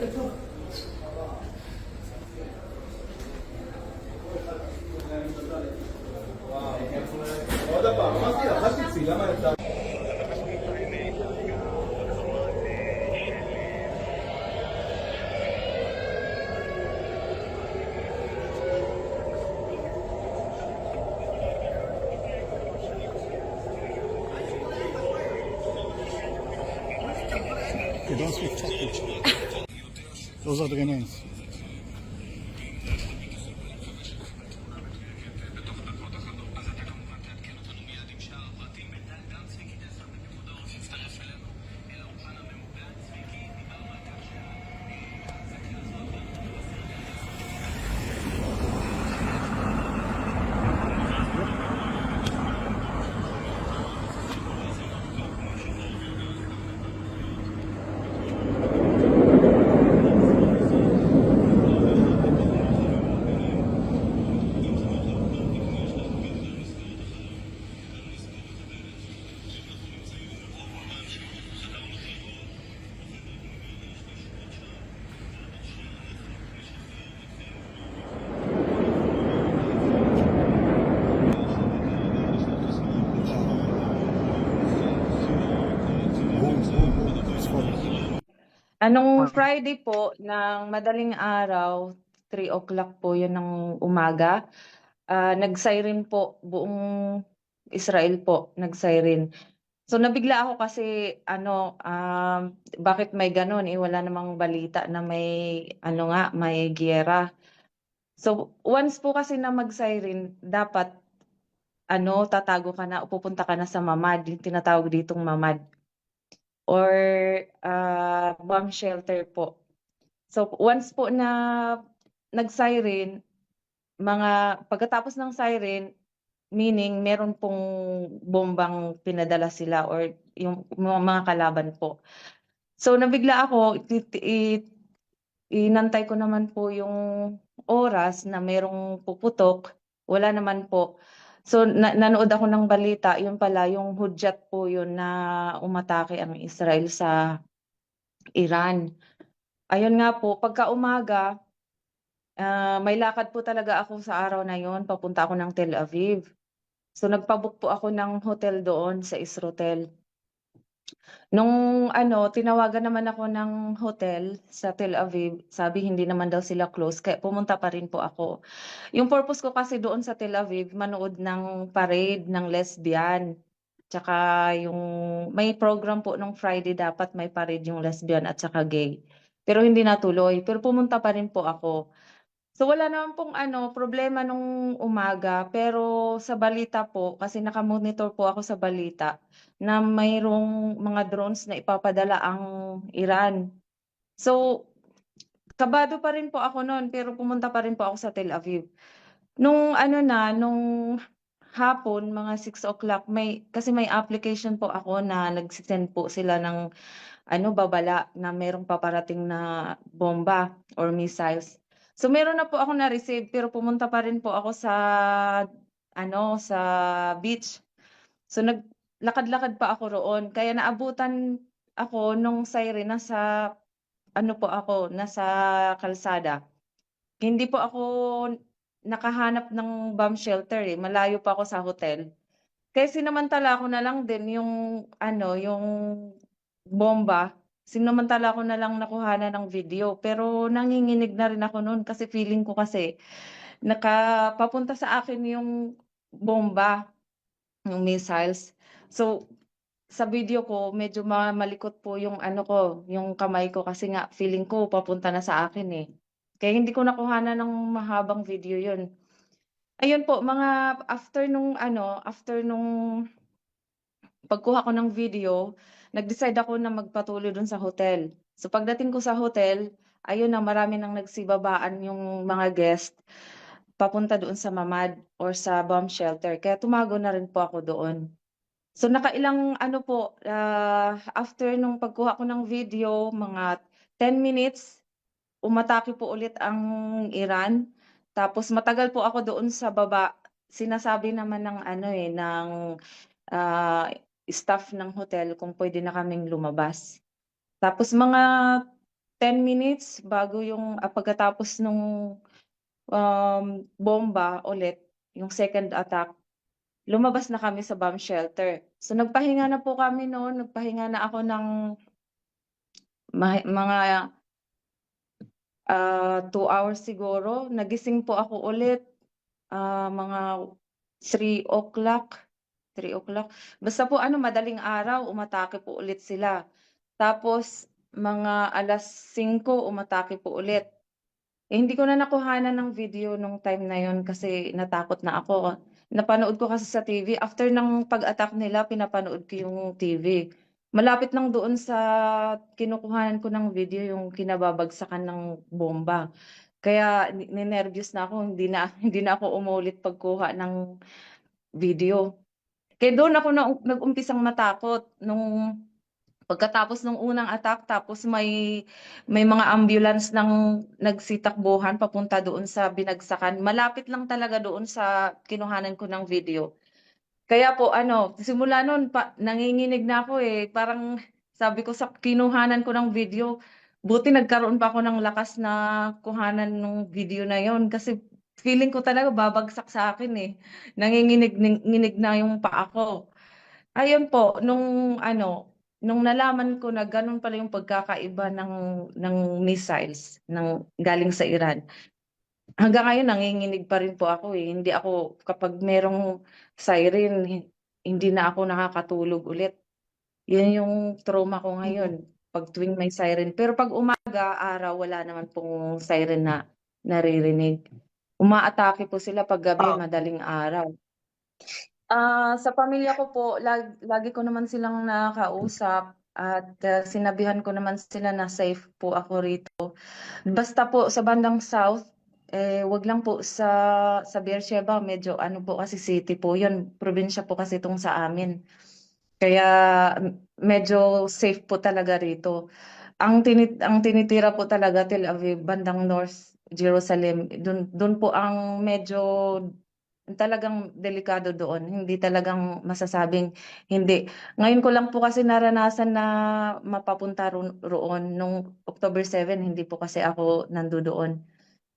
ਦੇਖੋ Os Adrianenses. Anong Friday po ng madaling araw, 3 o'clock po yun ng umaga, ah, nag-siren po buong Israel po, nag-siren. So nabigla ako kasi ano, um, bakit may gano'n, eh, wala namang balita na may ano nga, may giyera. So once po kasi na mag-siren, dapat ano, tatago ka na o pupunta ka na sa mamad, yung tinatawag ditong mamad or ah, bomb shelter po. So once po na nag-siren, mga pagkatapos ng siren, meaning meron pong bombang pinadala sila or yung mga kalaban po. So nabigla ako, inantay ko naman po yung oras na merong puputok, wala naman po. So na nanood ako ng balita, yun pala yung hudyat po yun na umatake ang Israel sa Iran. Ayun nga po, pagka-umaga, ah, may lakad po talaga ako sa araw na yun, papunta ako ng Tel Aviv. So nagpa-book po ako ng hotel doon sa Israel. Nung ano, tinawagan naman ako ng hotel sa Tel Aviv, sabi hindi naman daw sila close kaya pumunta pa rin po ako. Yung purpose ko kasi doon sa Tel Aviv, manood ng parade ng lesbian. Tsaka yung may program po nung Friday dapat may parade yung lesbian at saka gay. Pero hindi natuloy, pero pumunta pa rin po ako. So wala naman pong ano, problema nung umaga, pero sa balita po, kasi naka-monitor po ako sa balita, na mayroong mga drones na ipapadala ang Iran. So, kabado pa rin po ako noon, pero pumunta pa rin po ako sa Tel Aviv. Nung ano na, nung hapon, mga 6 o'clock, may, kasi may application po ako na nagsisend po sila ng ano, babala na merong paparating na bomba or missiles. So meron na po ako na-receive pero pumunta pa rin po ako sa ano sa beach. So naglakad-lakad pa ako roon kaya naabutan ako nung siren nasa ano po ako nasa kalsada. Hindi po ako nakahanap ng bomb shelter eh, malayo pa ako sa hotel. Kaya sinamantala ko na lang din yung ano, yung bomba sinamantala ko na lang nakuhanan ng video pero nanginginig na rin ako noon kasi feeling ko kasi naka papunta sa akin yung bomba, yung missiles. So sa video ko medyo ma malikot po yung ano ko, yung kamay ko kasi nga feeling ko papunta na sa akin eh. Kaya hindi ko nakuhanan ng mahabang video yun. Ayun po, mga after nung ano, after nung pagkuha ko ng video, nag-decide ako na magpatuloy dun sa hotel. So pagdating ko sa hotel, ayun na marami nang nagsibabaan yung mga guest papunta doon sa mamad or sa bomb shelter. Kaya tumago na rin po ako doon. So nakailang ano po, ah, after nung pagkuha ko ng video, mga 10 minutes, umatake po ulit ang Iran. Tapos matagal po ako doon sa baba. Sinasabi naman ng ano eh, ng ah, staff ng hotel kung pwede na kaming lumabas. Tapos mga 10 minutes bago yung ah, pagkatapos nung um, bomba ulit, yung second attack, lumabas na kami sa bomb shelter. So nagpahinga na po kami noon, nagpahinga na ako ng mga ah, two hours siguro. Nagising po ako ulit ah, mga 3 o'clock. 3 o'clock. Basta po ano, madaling araw, umatake po ulit sila. Tapos mga alas 5 umatake po ulit. Eh, hindi ko na nakuhanan ng video nung time na yon kasi natakot na ako. Napanood ko kasi sa TV. After ng pag-attack nila, pinapanood ko yung TV. Malapit lang doon sa kinukuhanan ko ng video yung kinababagsakan ng bomba. Kaya ni- ninervyos na ako, hindi na hindi na ako umulit pagkuha ng video. Kaya doon ako na, nag-umpisang matakot nung pagkatapos ng unang attack tapos may may mga ambulance nang nagsitakbuhan papunta doon sa binagsakan. Malapit lang talaga doon sa kinuhanan ko ng video. Kaya po ano, simula noon pa nanginginig na ako eh. Parang sabi ko sa kinuhanan ko ng video, buti nagkaroon pa ako ng lakas na kuhanan ng video na yon kasi feeling ko talaga babagsak sa akin eh. Nanginginig nginig na yung paa ko. Ayun po, nung ano, nung nalaman ko na ganun pala yung pagkakaiba ng ng missiles ng galing sa Iran. Hanggang ngayon nanginginig pa rin po ako eh. Hindi ako kapag merong siren, hi- hindi na ako nakakatulog ulit. Yan yung trauma ko ngayon pag tuwing may siren. Pero pag umaga, araw, wala naman pong siren na naririnig. Umaatake po sila pag gabi, madaling araw. Ah, sa pamilya ko po, lag, lagi ko naman silang nakakausap at ah, sinabihan ko naman sila na safe po ako rito. Basta po sa bandang south, eh wag lang po sa sa Beersheba, medyo ano po kasi city po 'yun, probinsya po kasi itong sa amin. Kaya medyo safe po talaga rito. Ang tinit ang tinitira po talaga Tel Aviv, bandang North Jerusalem, dun dun po ang medyo talagang delikado doon. Hindi talagang masasabing hindi. Ngayon ko lang po kasi naranasan na mapapunta ro- roon nung October 7, hindi po kasi ako nandoon.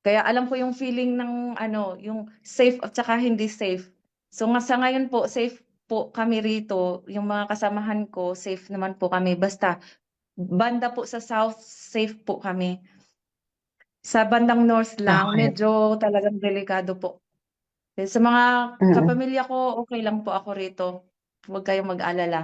Kaya alam ko yung feeling ng ano, yung safe at saka hindi safe. So nga sa ngayon po, safe po kami rito. Yung mga kasamahan ko, safe naman po kami. Basta banda po sa south, safe po kami. Sa bandang north lang, Okay. medyo talagang delikado po. Eh, Sa mga Mm. kapamilya ko, okay lang po ako rito. Huwag kayong mag-alala.